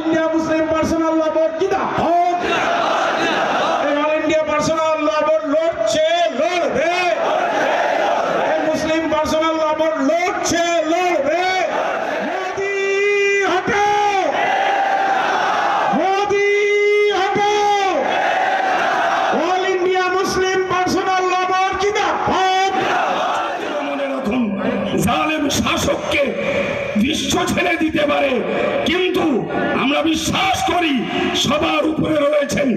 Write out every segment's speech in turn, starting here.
India Muslim Personal Law Board কিনা হোক এই All India Personal Law Board লড়ছে লড়বে। এই মুসলিম পার্সোনাল ল বোর্ড লড়ছে লড়বে। মোদি হটাও। All India Muslim Personal Law Board কিনা হোক মনে রাখুন জালেম শাসককে বিশ্ব ছেড়ে দিতে পারে কিন্তু আমরা বিশ্বাস করি, সবার উপরে রয়েছেন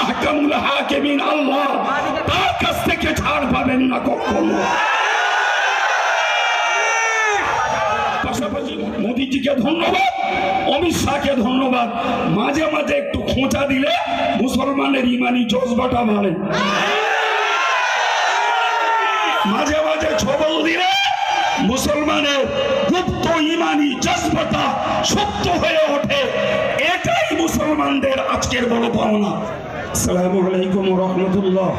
আহকামুল হাকিমিন আল্লাহ। তার কাছ থেকে ছাড় পাবেন না কখনো। পাশাপাশি মোদিজিকে ধন্যবাদ, অমিত শাহকে ধন্যবাদ। মাঝে মাঝে একটু খোঁচা দিলে মুসলমানের ইমানি জজবাটা বাড়ে। মাঝে সত্য হয়ে ওঠে এটাই মুসলমানদের আজকের বড় পাওনা আসসালামু আলাইকুম রহমতুল্লাহ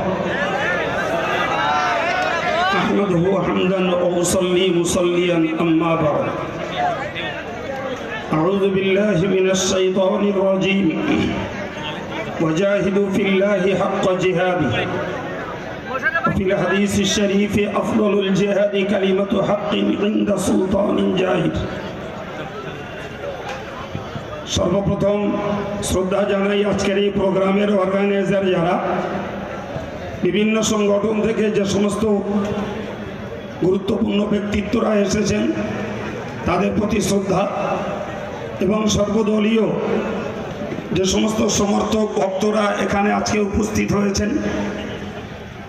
أحمده حمدا وأصلي مصليا أما بعد أعوذ بالله من الشيطان الرجيم وجاهدوا في الله حق جهاده وفي الحديث الشريف أفضل الجهاد كلمة حق عند سلطان جاهد সর্বপ্রথম শ্রদ্ধা জানাই আজকের এই প্রোগ্রামের অর্গানাইজার যারা। বিভিন্ন সংগঠন থেকে যে সমস্ত গুরুত্বপূর্ণ ব্যক্তিত্বরা এসেছেন, তাদের প্রতি শ্রদ্ধা এবং সর্বদলীয় যে সমস্ত সমর্থক ভক্তরা এখানে আজকে উপস্থিত হয়েছেন,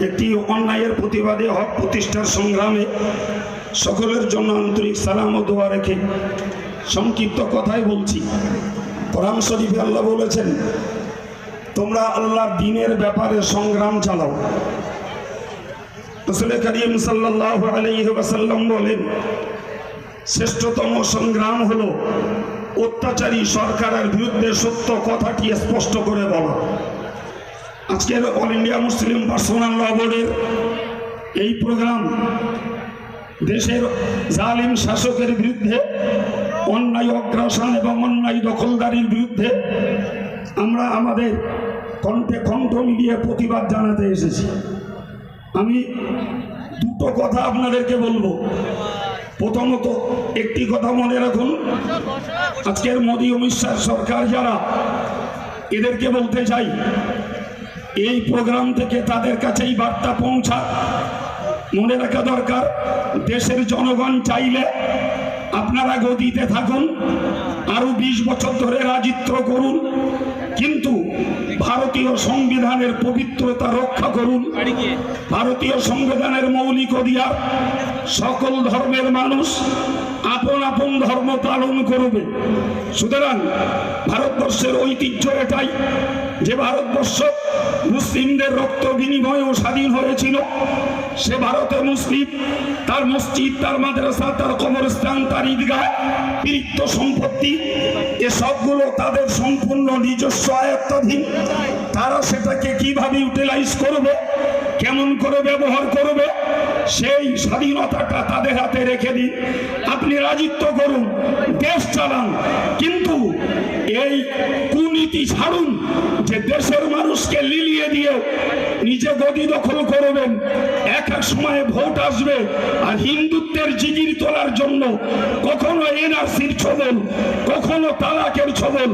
একটি অন্যায়ের প্রতিবাদে হক প্রতিষ্ঠার সংগ্রামে সকলের জন্য আন্তরিক সালাম ও দোয়া রেখে সংক্ষিপ্ত কথাই বলছি। কোরআন শরীফে আল্লাহ বলেছেন, তোমরা আল্লাহর দিনের ব্যাপারে সংগ্রাম চালাও। রসুল করিম সাল্লাহ আলাইসাল্লাম বলেন, শ্রেষ্ঠতম সংগ্রাম হলো অত্যাচারী সরকারের বিরুদ্ধে সত্য কথাটি স্পষ্ট করে বলা। আজকের All India Muslim Personal Law বোর্ডের এই প্রোগ্রাম দেশের জালিম শাসকের বিরুদ্ধে অন্যায়, অগ্রাসন এবং অন্যায় দখলদারির বিরুদ্ধে আমরা আমাদের কণ্ঠে কণ্ঠ মিলিয়ে প্রতিবাদ জানাতে এসেছি। আমি দুটো কথা আপনাদেরকে বলব। প্রথমত, একটি কথা মনে রাখুন। আজকের মোদী অমিত শাহ সরকার যারা, এদেরকে বলতে চাই, এই প্রোগ্রাম থেকে তাদের কাছেই বার্তা পৌঁছা। মনে রাখা দরকার, দেশের জনগণ চাইলে আপনারা গদিতে থাকুন আরও বিশ বছর ধরে রাজিত্ব করুন কিন্তু ভারতীয় সংবিধানের পবিত্রতা রক্ষা করুন। ভারতীয় সংবিধানের মৌলিক অধিকার, সকল ধর্মের মানুষ আপন আপন ধর্ম পালন করবে। সুতরাং ভারতবর্ষের ঐতিহ্য এটাই যে ভারতবর্ষ মুসলিমদের রক্ত বিনিময়েও স্বাধীন হয়েছিল। সে ভারতে মুসলিম, তার মসজিদ, তার মাদ্রাসা, তার কবরস্থান, তার ঈদগাহ বৃত্ত সম্পত্তি এসবগুলো তাদের সম্পূর্ণ নিজস্ব আয়ত্তাধীন। তারা সেটাকে কীভাবে ইউটিলাইজ করবে, কেমন করে ব্যবহার করবে, সেই স্বাধীনতাটা তাদের হাতে রেখে দিন। আপনি রাজিত্ব করুন, দেশ চালান, কিন্তু এই কুনীতি ছাড়ুন যে দেশের মানুষকে লিলিয়ে দিয়ে নিজে গদি দখল করবেন, এক এক সময়ে ভোট আসবে, আর হিন্দুত্বের জিগির তোলার জন্য কখনো এনআরসির ছবল কখনো তালাকের ছবল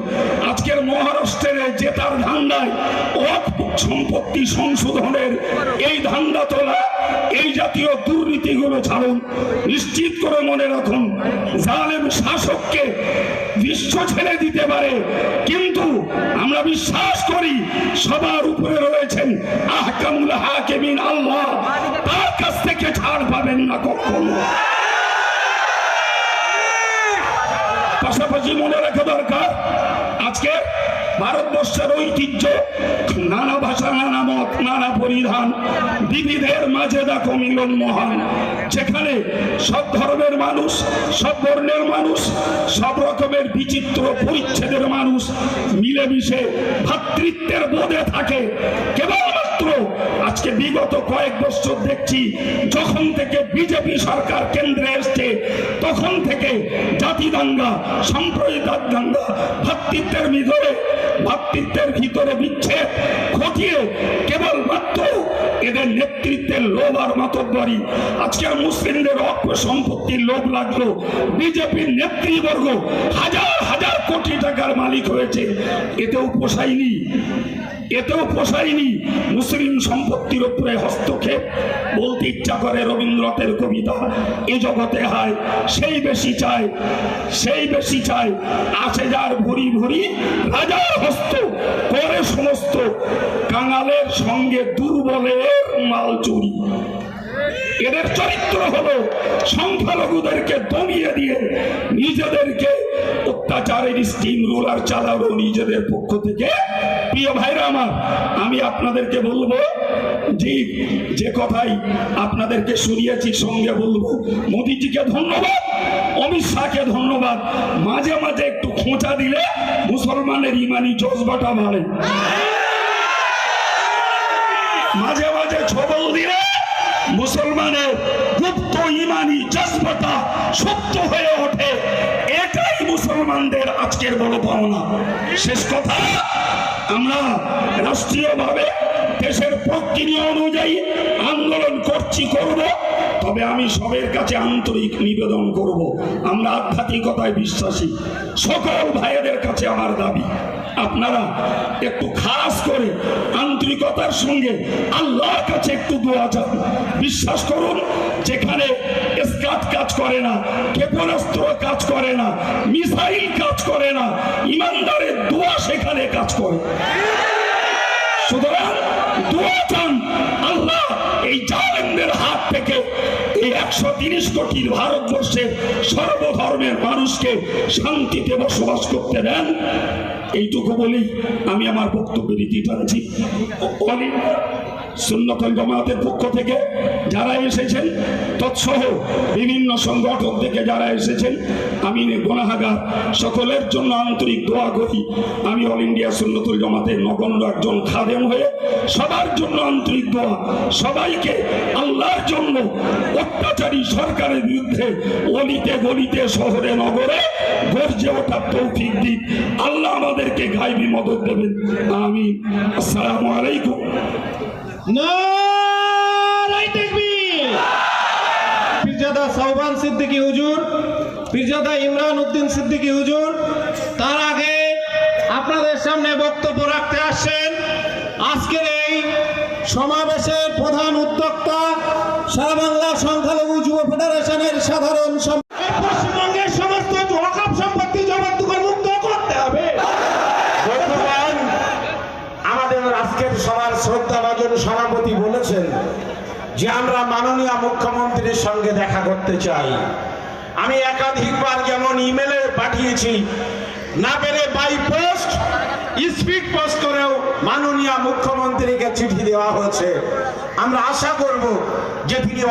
আজকের মহারাষ্ট্রের জেতার ধান্দায় ওয়াক্ফ সম্পত্তি সংশোধনের এই ধান্দা তোলা এই জাতীয় দুর্নীতিগুলো ছাড়ুন। নিশ্চিত করে মনে রাখুন, জালেম শাসককে বিশ্ব ছেড়ে দিতে পারে, কিন্তু আমরা বিশ্বাস করি সবার উপরে রয়েছেন আহকামুল হাকিমিন, আল্লাহ। তার কাছ থেকে ছাড় পাবেন না কখনো। পাশাপাশি মনে রাখা দরকার। আজকে ভারতবর্ষের ঐতিহ্য, নানা ভাষা, নানা মত, নানা পরিধান, বিবিধের মাঝে দেখো মিলন মহান। যেখানে সব ধর্মের মানুষ, সব বর্ণের মানুষ, সব রকমের বিচিত্র পরিচ্ছেদের মানুষ মিলেমিশে ভাতৃত্বের বোধে থাকে। কেবলমাত্র আজকে বিগত কয়েক বছর দেখছি, যখন থেকে বিজেপি সরকার কেন্দ্রে তখন থেকে জাতি দাঙ্গা সাম্প্রদায়িক দাঙ্গা ভ্রাতৃত্বের ভিতরে ভ্রাতৃত্বের ভিতরে বিচ্ছেদ ঘটিয়ে কেবলমাত্র এদের নেতৃত্বের লোভ আর মাতব্বরি। আজকের মুসলিমদের অল্প সম্পত্তির লোভ লাগল। বিজেপির নেতৃবর্গ হাজার হাজার কোটি টাকার মালিক হয়েছে। এতেও পোষায়নি। এতেও পোষায়নি। মুসলিম সম্পত্তির উপরে হস্তক্ষেপ। বলতে ইচ্ছা করে রবীন্দ্রনাথের কবিতা। এ জগতে হয়, সেই বেশি চায় সেই বেশি চায় আছে যার ভরি ভরি রাজার হস্ত, করে সমস্ত। কাঙালের সঙ্গে দুর্বলের মাল চুরি। এদের চরিত্র হলো সংখ্যালঘুদেরকে দমিয়ে দিয়ে নিজেদেরকে অত্যাচারের স্টিম রুলার চালাবো নিজেদের পক্ষ থেকে। প্রিয় ভাইরা আমার, আমি আপনাদেরকে বলব যে কথাই আপনাদেরকে শুনিয়েছি, সঙ্গে বলব, মোদিজিকে ধন্যবাদ, অমিত শাহকে ধন্যবাদ। মাঝে মাঝে একটু খোঁচা দিলে মুসলমানের ইমানি জজবাটা বাড়ে। মাঝে মাঝে ছবল দিলে মুসলমানের গুপ্ত ইমানি জজবাটা সত্য হয়ে ওঠে। এটাই মুসলমানদের আজকের বড় পাওনা। শেষ কথা। আমরা রাষ্ট্রীয়ভাবে দেশের প্রক্রিয়া অনুযায়ী আন্দোলন করছি, করব। তবে আমি সবের কাছে আন্তরিক নিবেদন করব। আমরা আধ্যাত্মিকতায় বিশ্বাসী। সকল ভাইয়েদের কাছে আমার দাবি। আপনারা একটু খাস করে আন্তরিকতার সঙ্গে আল্লাহর কাছে একটু দোয়া চান। বিশ্বাস করুন, যেখানে স্কাট কাজ করে না, ক্ষেপণাস্ত্র কাজ করে না, মিসাইল কাজ করে না, ইমানদারের দোয়া সেখানে কাজ করে। সুতরাং দোয়া চান আল্লাহ এই জালেমদের হাত থেকে এই একশো তিরিশ কোটি ভারতবর্ষের সর্বধর্মের মানুষকে শান্তিতে বসবাস করতে দেন। এইটুকু বলি, আমি আমার বক্তব্য দিতে বলি সুন্নতল জামাতের পক্ষ থেকে যারা এসেছেন, তৎসহ বিভিন্ন সংগঠন থেকে যারা এসেছেন, আমি গোনাহাগার, সকলের জন্য আন্তরিক দোয়া করি। আমি অল ইন্ডিয়া সুন্নতুল জামাতের নগণ্য একজন খাদেম হয়ে সবার জন্য আন্তরিক দোয়া, সবাইকে আল্লাহর জন্য অত্যাচারী সরকারের বিরুদ্ধে অলিতে গলিতে শহরে, নগরে গর্জে ওঠার তৌফিক দিন। আল্লাহ আমাদেরকে গাইবি মদত দেবেন। আমি আসসালামু আলাইকুম। পীরজাদা সাহবান সিদ্দিকী হুজুর, পীরজাদা ইমরান উদ্দিন সিদ্দিকী হুজুর, তার আগে আপনাদের সামনে বক্তব্য রাখতে আসছেন আজকের এই সমাবেশের প্রধান উদ্যোক্তা সারা বাংলা সংখ্যালঘু যুব সাধারণ সম- পশ্চিমবঙ্গের সমস্ত ওয়াকফ সম্পত্তি জবরদখল মুক্ত করতে হবে বন্ধুগণ আমাদের আজকের সভার শ্রদ্ধাভাজন সভাপতি বলেছেন যে আমরা মাননীয় মুখ্যমন্ত্রীর করতে চাই। আমি একাধিকবার যেমন ইমেলে পাঠিয়েছি, না পেরে বাই পোস্ট স্পিড পোস্ট করেও মাননীয় মুখ্যমন্ত্রীকে চিঠি দেওয়া হয়েছে। আমরা আশা করব যে তিনি